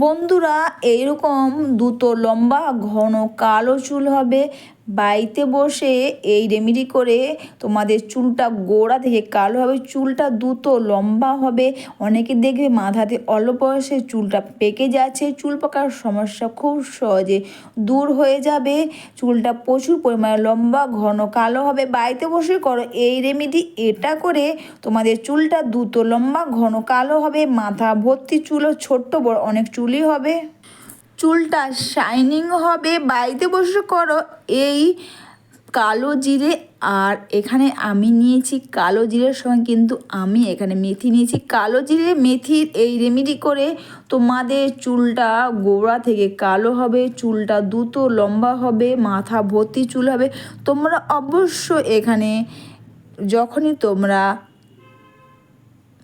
বন্ধুরা এইরকম দুটো লম্বা ঘন কালো চুল হবে। বাড়িতে বসে এই রেমেডি করে তোমাদের চুলটা গোড়া থেকে কালো হবে, চুলটা দুটো লম্বা হবে। অনেকে দেখবে মাথাতে অল্প বয়সে চুলটা পেকে যাচ্ছে, চুল পাকার সমস্যা খুব সহজে দূর হয়ে যাবে। চুলটা প্রচুর পরিমাণে লম্বা, ঘন, কালো হবে। বাড়িতে বসে করো এই রেমেডি এটা করে তোমাদের চুলটা দুটো লম্বা, ঘন, কালো হবে। মাথা ভর্তি চুলও ছোট্ট বড় অনেক চুলই হবে। চুলটা শাইনিং হবে। বাড়িতে বসে করো। এই কালো জিরে আর এখানে আমি নিয়েছি কালো জিরের সঙ্গে কিন্তু আমি এখানে মেথি নিয়েছি। কালো জিরে, মেথির এই রেমেডি করে তোমাদের চুলটা গোড়া থেকে কালো হবে, চুলটা দ্রুত লম্বা হবে, মাথা ভর্তি চুল হবে। তোমরা অবশ্য এখানে যখনই তোমরা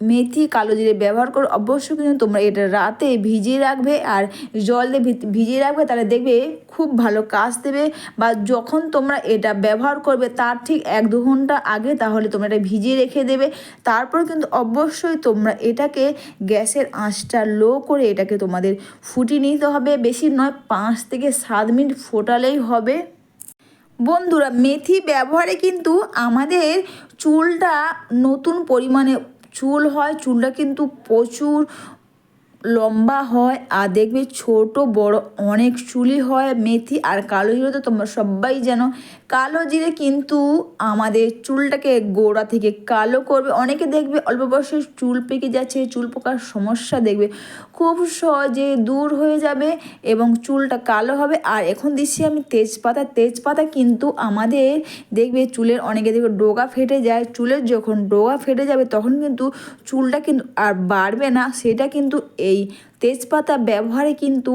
মেথি, কালো জিরে ব্যবহার করো। অবশ্যই কিন্তু তোমরা এটা রাতে ভিজিয়ে রাখবে আর জল দিয়ে ভিজিয়ে রাখবে, তাহলে দেখবে খুব ভালো কাজ দেবে। বা যখন তোমরা এটা ব্যবহার করবে তার ঠিক এক দু ঘণ্টা আগে তাহলে তোমরা এটা ভিজিয়ে রেখে দেবে। তারপর কিন্তু অবশ্যই তোমরা এটাকে গ্যাসের আঁচটা লো করে এটাকে তোমাদের ফুটিয়ে নিতে হবে। বেশি নয়, পাঁচ থেকে সাত মিনিট ফোটালেই হবে। বন্ধুরা, মেথি ব্যবহারে কিন্তু আমাদের চুলটা নতুন পরিমাণে চুল হয় চুলটা কিন্তু প্রচুর লম্বা হয় আর দেখবে ছোট, বড় অনেক চুলি হয়, মেথি আর কালো জিরে তো তোমরা সবাই জানো। কালো জিরে কিন্তু আমাদের চুলটাকে গোড়া থেকে কালো করবে। অনেকে দেখবে অল্প বয়সে চুল পেকে যাচ্ছে, চুল পোকার সমস্যা দেখবে। খুব সহজে দূর হয়ে যাবে এবং চুলটা কালো হবে। আর এখন দিচ্ছি আমি তেজপাতা। তেজপাতা কিন্তু আমাদের দেখবে চুলের অনেকে দেখবে ডোগা ফেটে যায়। চুলের যখন ডোগা ফেটে যাবে তখন কিন্তু চুলটা কিন্তু আর বাড়বে না। সেটা কিন্তু এই তেজপাতা ব্যবহারে কিন্তু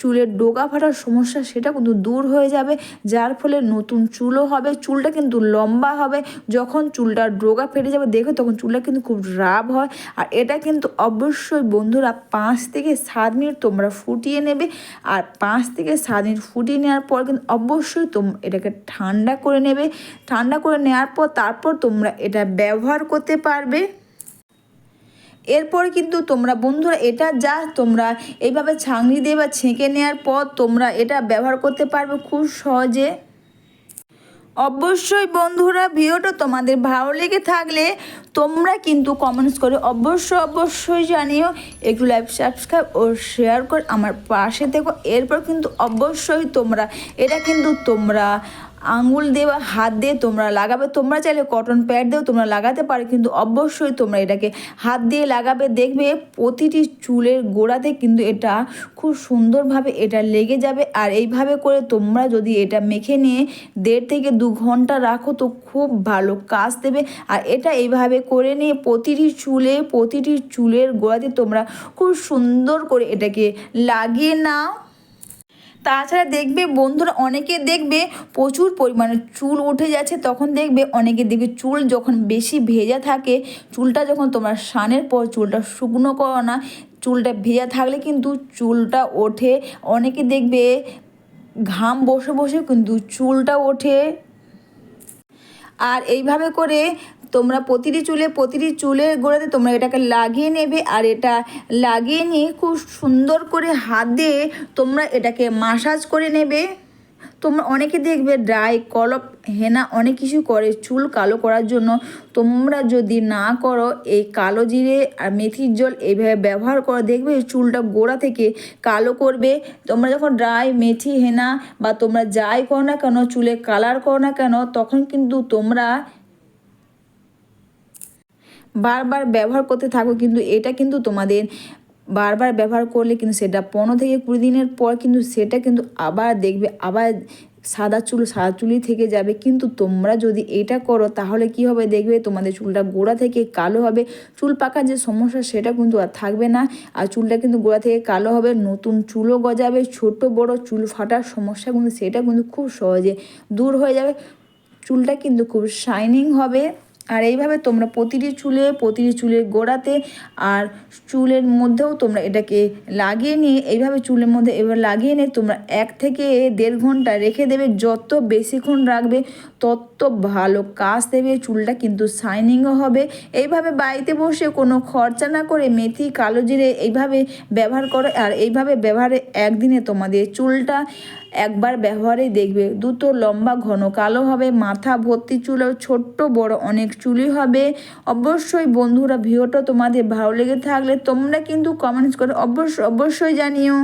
চুলের ডোগা ফাটার সমস্যা সেটা কিন্তু দূর হয়ে যাবে, যার ফলে নতুন চুলও হবে, চুলটা কিন্তু লম্বা হবে। যখন চুলটা ডোগা ফেটে যাবে দেখো তখন চুলটা কিন্তু খুব রাব হয়। আর এটা কিন্তু অবশ্যই বন্ধুরা পাঁচ থেকে সাত মিনিট তোমরা ফুটিয়ে নেবে। আর পাঁচ থেকে সাত মিনিট ফুটিয়ে নেওয়ার পর কিন্তু অবশ্যই তোম, এটাকে ঠান্ডা করে নেবে। ঠান্ডা করে নেওয়ার পর তারপর তোমরা এটা ব্যবহার করতে পারবে। এরপর কিন্তু তোমরা বন্ধুরা এটা যা তোমরা এইভাবে ছাঁকনি দিয়ে বা ছেঁকে নেওয়ার পর তোমরা এটা ব্যবহার করতে পারবে খুব সহজে। অবশ্যই বন্ধুরা ভিডিওটা তোমাদের ভালো লেগে থাকলে তোমরা কিন্তু কমেন্টস করে অবশ্যই অবশ্যই জানিও। একটু লাইভ সাবস্ক্রাইব ও শেয়ার করে আমার পাশে থেকো। এরপর কিন্তু অবশ্যই তোমরা, এটা কিন্তু তোমরা আঙুল দিয়ে বা হাত দিয়ে তোমরা লাগাবে। তোমরা চাইলে কটন প্যাড দিয়েও তোমরা লাগাতে পারো, কিন্তু অবশ্যই তোমরা এটাকে হাত দিয়ে লাগাবে। দেখবে প্রতিটি চুলের গোড়াতে কিন্তু এটা খুব সুন্দরভাবে এটা লেগে যাবে। আর এইভাবে করে তোমরা যদি এটা মেখে নিয়ে দেড় থেকে দু ঘণ্টা রাখো তো খুব ভালো কাজ দেবে। আর এটা এইভাবে করে নিয়ে প্রতিটি চুলে, প্রতিটি চুলের গোড়াতে তোমরা খুব সুন্দর করে এটাকে লাগিয়ে নাও। তাছাড়া দেখবে বন্ধুরা অনেকে দেখবে প্রচুর পরিমাণে চুল উঠে যাচ্ছে, তখন দেখবে অনেকে দেখবে চুল যখন বেশি ভেজা থাকে, চুলটা যখন তোমার সানের পর চুলটা শুকনো করো না, চুলটা ভেজা থাকলে কিন্তু চুলটা ওঠে। অনেকে দেখবে ঘাম বসে বসে কিন্তু চুলটা ওঠে। আর এইভাবে করে তোমরা প্রতিটি চুলে, প্রতিটি চুলের গোড়াতে তোমরা এটাকে লাগিয়ে নেবে আর এটা লাগিয়ে নিয়ে খুব সুন্দর করে হাত দিয়ে তোমরা এটাকে মাসাজ করে নেবে। তোমরা অনেকে দেখবে ড্রাই কলপ, হেনা অনেক কিছু করে চুল কালো করার জন্য। তোমরা যদি না করো, এই কালো জিরে আর মেথির জল এইভাবে ব্যবহার করো, দেখবে চুলটা গোড়া থেকে কালো করবে। তোমরা যখন ড্রাই মেথি, হেনা বা তোমরা যাই করো না কেন, চুলে কালার করো না কেন, তখন কিন্তু তোমরা বারবার ব্যবহার করতে থাকো, কিন্তু এটা কিন্তু তোমাদের বারবার ব্যবহার করলে কিন্তু সেটা পনেরো থেকে কুড়ি দিনের পর কিন্তু সেটা কিন্তু আবার দেখবে, আবার সাদা চুল, সাদা চুলই থেকে যাবে। কিন্তু তোমরা যদি এটা করো, তাহলে কি হবে দেখবে? তোমাদের চুলটা গোড়া থেকে কালো হবে। চুল পাকার যে সমস্যা, সেটা কিন্তু আর থাকবে না। আর চুলটা কিন্তু গোড়া থেকে কালো হবে। নতুন চুলও গজাবে। ছোট, বড় চুল ফাটার সমস্যা কিন্তু সেটা কিন্তু খুব সহজে দূর হয়ে যাবে। চুলটা কিন্তু খুব শাইনিং হবে। আর এইভাবে তোমরা প্রতিটি চুলে, প্রতিটি চুলের গোড়াতে আর চুলের মধ্যেও তোমরা এটাকে লাগিয়ে নিয়ে, এইভাবে চুলের মধ্যে এবার লাগিয়ে নিয়ে তোমরা এক থেকে দেড় ঘণ্টা রেখে দেবে। যত বেশিক্ষণ রাখবে তত ভালো কাজ দেবে, চুলটা কিন্তু শাইনিংও হবে। এইভাবে বাড়িতে বসে কোনো খরচা না করে মেথি, কালো জিরে এইভাবে ব্যবহার করো। আর এইভাবে ব্যবহারে একদিনে তোমাদের চুলটা একবার ব্যবহারেই দেখবে। দুটো লম্বা ঘন কালো হবে, মাথা ভর্তি চুল ছোট্ট বড় অনেক চুলই হবে। অবশ্যই বন্ধুরা, ভিডিওটা তোমাদের ভালো লেগে থাকলে তোমরা কিন্তু কমেন্টস করে অবশ্যই অবশ্যই জানিও।